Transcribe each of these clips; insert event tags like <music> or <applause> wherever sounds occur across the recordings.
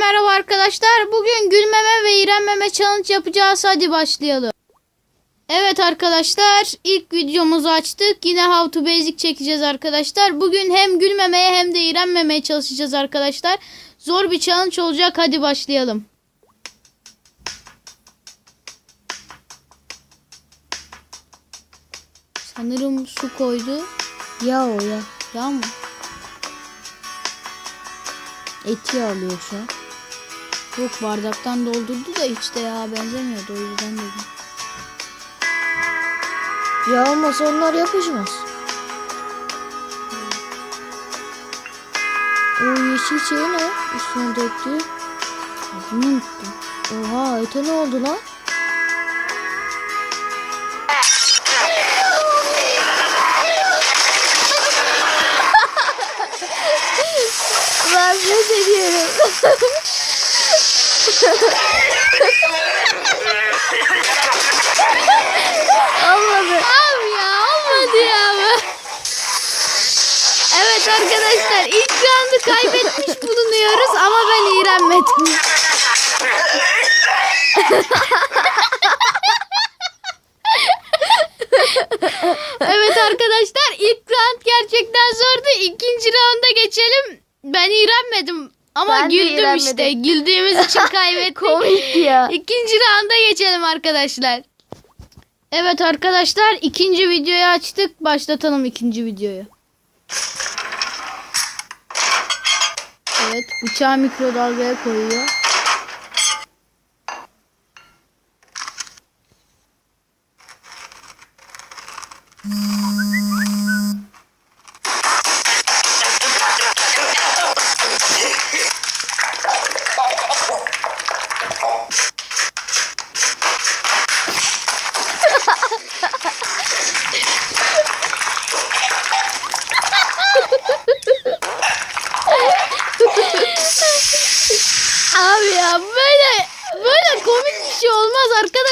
Merhaba arkadaşlar. Bugün gülmeme ve iğrenmeme challenge yapacağız. Hadi başlayalım. Evet arkadaşlar ilk videomuzu açtık. Yine How to Basic çekeceğiz arkadaşlar. Bugün hem gülmemeye hem de iğrenmemeye çalışacağız arkadaşlar. Zor bir challenge olacak. Hadi başlayalım. Sanırım su koydu. Ya o ya. Yağ mı? Eti alıyor şu an. Yok bardaktan doldurdu da hiç de yağa benzemiyordu o yüzden dedim. Ya olmasa onlar yapışmaz. O yeşil şey ne? Üstüne döktü. Adını unuttum. Oha ete ne oldu lan? ben ne ediyorum. <laughs> Olmadı. Abi ya olmadı ya. Evet arkadaşlar ilk roundu kaybetmiş bulunuyoruz ama ben iğrenmedim. evet arkadaşlar ilk round gerçekten zordu. İkinci rounda geçelim. Ben iğrenmedim ama Ben güldüm işte. Güldüğümüz için <laughs> kaybettik. Komikti ya. İkinci rounda geçelim arkadaşlar. Evet arkadaşlar ikinci videoyu açtık. Başlatalım ikinci videoyu. Evet bıçağı mikrodalgaya koyuyor.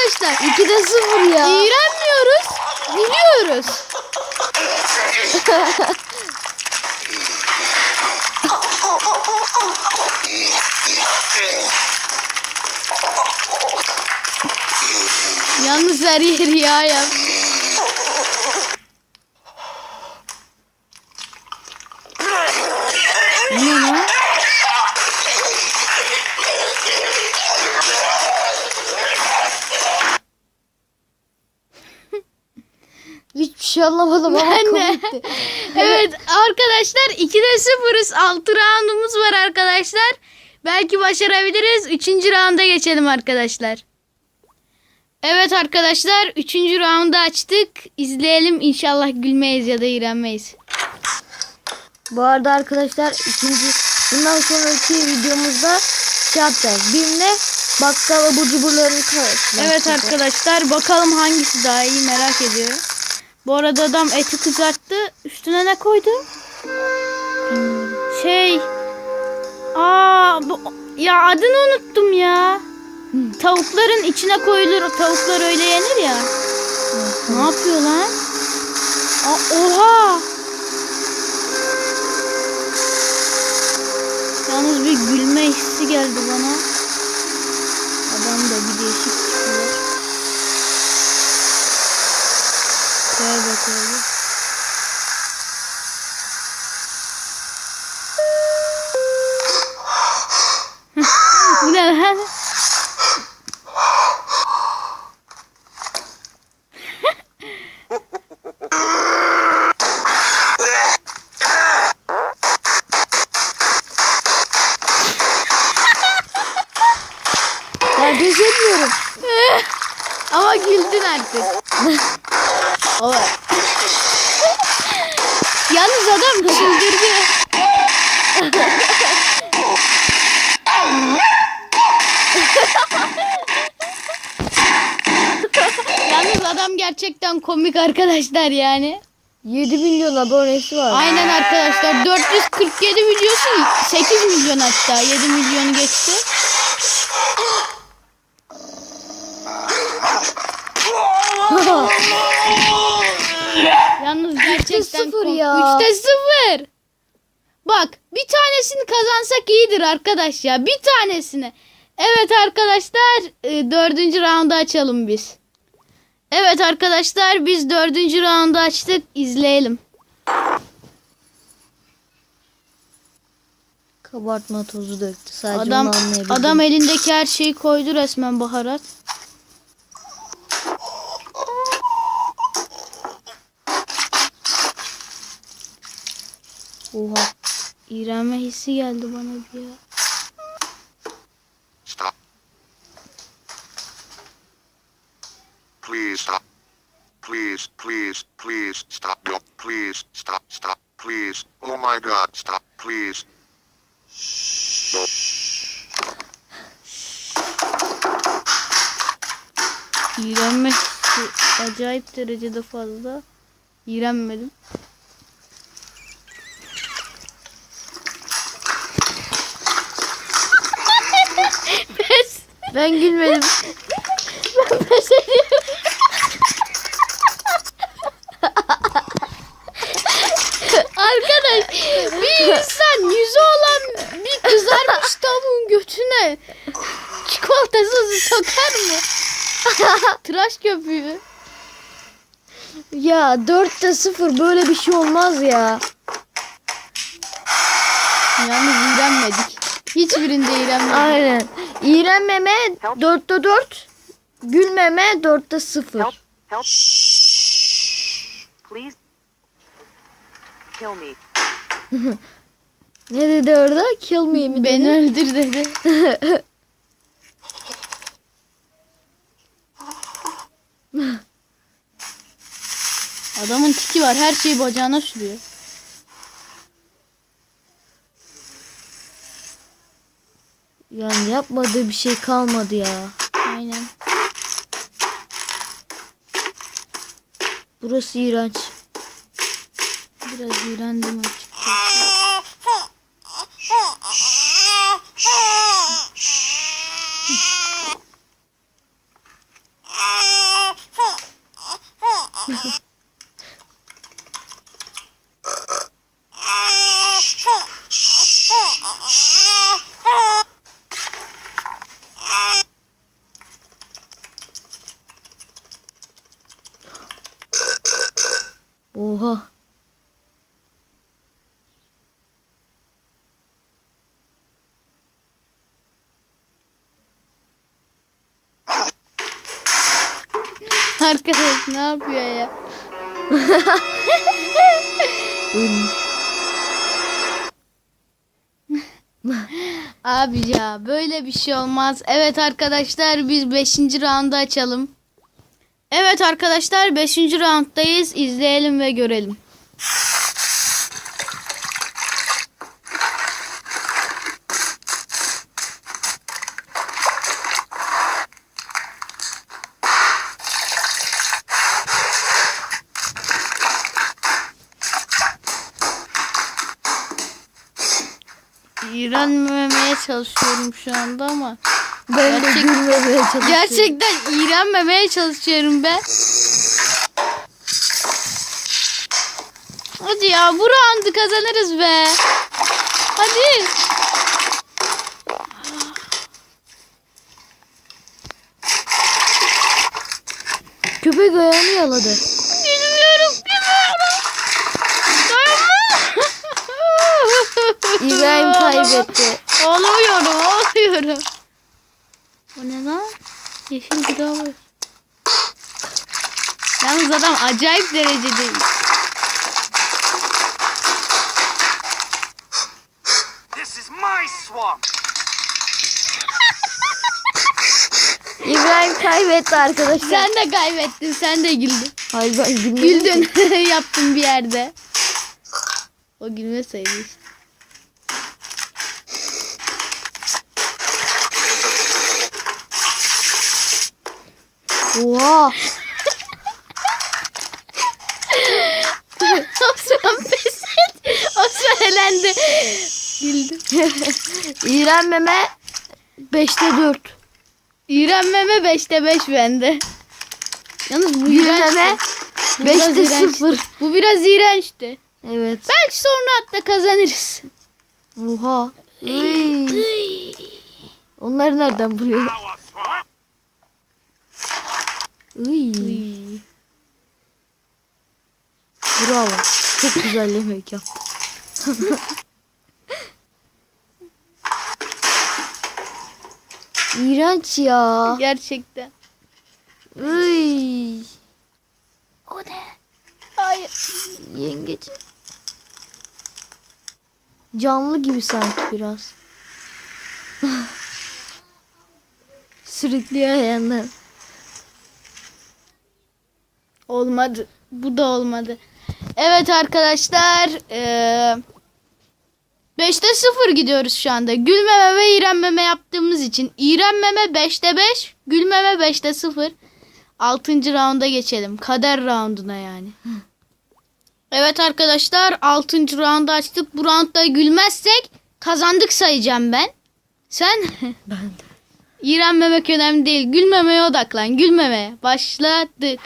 Arkadaşlar. 2'de 0 ya. İğrenmiyoruz. Biliyoruz. Yalnız her yeri yağ yap. Şey anlamadım ama Ben komikti. <laughs> Evet arkadaşlar 2'de 0'ız. 6 roundumuz var arkadaşlar. Belki başarabiliriz. 3. rounda geçelim arkadaşlar. Evet arkadaşlar 3. roundu açtık. İzleyelim inşallah gülmeyiz ya da iğrenmeyiz. Bu arada arkadaşlar ikinci bundan sonraki videomuzda şey yapacağız. Birine bakkal abur cuburlarını karıştıracağız. Evet arkadaşlar bakalım hangisi daha iyi merak ediyorum. Bu arada adam eti kızarttı. Üstüne ne koydu? Şey. Aa bu ya adını unuttum ya. Tavukların içine koyulur. Tavuklar öyle yenir ya. Ne yapıyor lan? Aa, oha. Yalnız bir gülme hissi geldi bana. Adam da bir değişik Tövbe tövbe. <laughs> Bu ne lan? Ben pes etmiyorum. Ama güldün artık. O. Yalnız adam çıldırdı. Yalnız adam gerçekten komik arkadaşlar yani. 7 milyon abonesi var. Aynen arkadaşlar 447 videosu 8 milyon hatta 7 milyonu geçti. Yalnız <laughs> gerçekten sıfır kom- ya. Üçte sıfır. Bak bir tanesini kazansak iyidir arkadaş ya. Bir tanesini. Evet arkadaşlar e, dördüncü roundu açalım biz. Evet arkadaşlar biz dördüncü roundu açtık. İzleyelim. Kabartma tozu döktü. Sadece Adam adam elindeki her şeyi koydu resmen baharat. Oha. İğrenme hissi geldi bana bir ya. Stop. Please stop. Please, please, please stop. No, please stop, stop, please. Oh my god, stop, please. No. İğrenme hissi acayip derecede fazla. İğrenmedim. Pes. Ben gülmedim. Ben pes ediyorum. Arkadaş bir insan yüzü olan bir kızarmış tavuğun götüne çikolata sosu sokar mı? Tıraş köpüğü. ya 4'te 0 böyle bir şey olmaz ya. Hiçbirinde iğrenmedik. Aynen. İğrenmeme 4'te 4. Gülmeme 4'te 0. Help! Help! Please kill me. Ne dedi orada? Kill me mi Beni dedi? öldür dedi. <laughs> Adamın tiki var. Her şeyi bacağına sürüyor. Yani yapmadığı bir şey kalmadı ya. Aynen. Burası iğrenç. Biraz iğrendim açıkçası. <laughs> Oha. Arkadaş ne yapıyor ya? Abi ya böyle bir şey olmaz. Evet arkadaşlar biz 5. roundu açalım. Evet arkadaşlar 5. rounddayız. İzleyelim ve görelim. İğrenmemeye çalışıyorum şu anda ama Ben de Gerçek- gülmemeye çalışıyorum. gerçekten iğrenmemeye çalışıyorum ben. Hadi ya bu roundu kazanırız be. Hadi. Köpek ayağını yaladı. Kaybetti. Olamıyorum olamıyorum. O ne lan? Yeşil gıda var. Yalnız adam acayip derecede This is my swamp. İbrahim kaybetti arkadaşlar. Sen de kaybettin. Sen de güldün. Hayır ben gülmedim. Güldün. <laughs> Yaptın bir yerde. O gülme sayılır. Oha. <laughs> Osman pes et. Osman elendi. Güldü. <laughs> İğrenmeme 5'te 4. İğrenmeme 5'te 5 bende. Yalnız bu biraz 5'te iğrençti. 0. Bu biraz iğrençti. Evet. Belki sonra hatta kazanırız. Oha. Onları nereden buluyor? Iy. Bravo. Çok güzel yemek yaptı. <laughs> İğrenç ya. Gerçekten. Iy. O ne? Hayır. Yengeç. Canlı gibi sanki biraz. <laughs> Sürüklüyor ayağını. Olmadı. Bu da olmadı. Evet arkadaşlar. Eee 5'te 0 gidiyoruz şu anda. Gülmeme ve iğrenmeme yaptığımız için. İğrenmeme 5'te 5. Gülmeme 5'te 0. 6. raunda geçelim. Kader raunduna yani. Evet arkadaşlar 6. roundu açtık. Bu roundda gülmezsek kazandık sayacağım ben. Sen? <laughs> Ben de. İğrenmemek önemli değil. Gülmemeye odaklan. Gülmemeye. Başladık.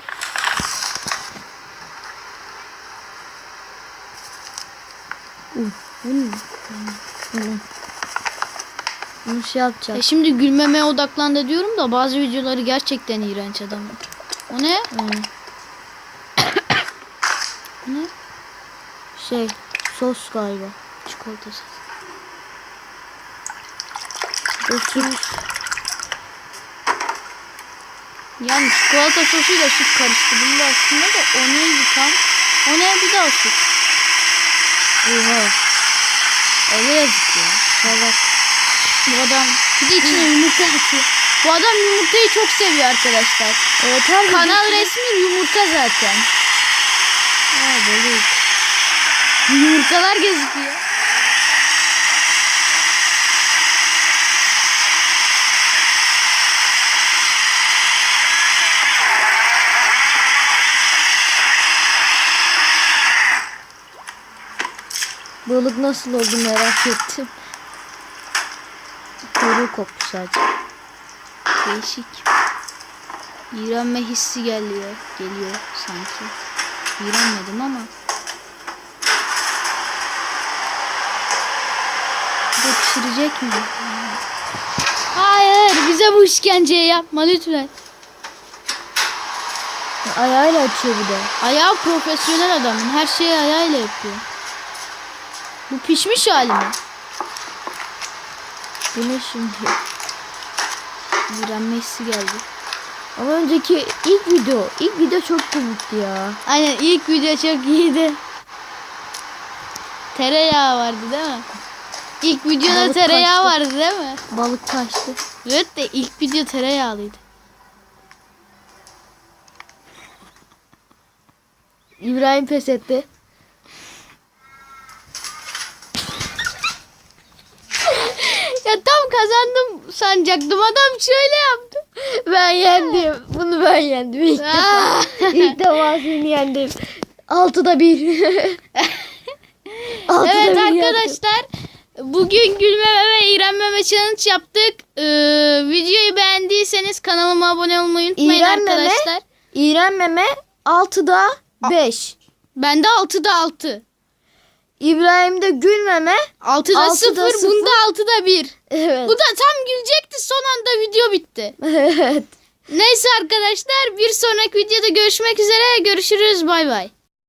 Bunu şey E yapacağız. şimdi gülmemeye odaklan da diyorum da bazı videoları gerçekten iğrenç adamın. O ne? O <coughs> ne? Şey sos galiba. Çikolata sos. Sos. Yani çikolata sosuyla süt karıştı. Bunda aslında da o neydi tam? O ne bir daha süt. Oha. Öyle yazık ya. Salak. Bu adam bir de içine yumurta atıyor. Bu adam yumurtayı çok seviyor arkadaşlar. Evet her Kanal resmi yumurta zaten. Ha, böyle. Yumurtalar gözüküyor. Balık nasıl oldu merak ettim. Kuyruğu koptu sadece. Değişik. İğrenme hissi geliyor. Geliyor sanki. İğrenmedim ama. Bu pişirecek mi? Hayır bize bu işkenceyi yapma lütfen. Ayağıyla açıyor bir de. Ayağı profesyonel adamın. Her şeyi ayağıyla yapıyor. Bu pişmiş hali mi? Bu ne şimdi? İğrenme hissi geldi. Ama önceki ilk video, ilk video çok komikti ya. Aynen ilk video çok iyiydi. Tereyağı vardı değil mi? İlk videoda Balık tereyağı kaçtı. vardı değil mi? Balık kaçtı. Evet de ilk video tereyağlıydı. İbrahim pes etti. Ya tam kazandım sanacaktım. Adam şöyle yaptı. Ben yendim. Bunu ben yendim. İlk defa. İlk defa seni yendim. Altıda bir. <laughs> Altıda evet bir arkadaşlar. Bugün gülmeme ve iğrenmeme challenge yaptık. Ee, videoyu beğendiyseniz kanalıma abone olmayı unutmayın İğrenmeme? arkadaşlar. İğrenmeme 6'da 5. Bende 6'da 6. İbrahim'de gülmeme. 6'da Altıda 0, sıfır. bunda 6'da 1. Evet. Bu da tam gülecekti son anda video bitti. <laughs> evet. Neyse arkadaşlar bir sonraki videoda görüşmek üzere. Görüşürüz bay bay.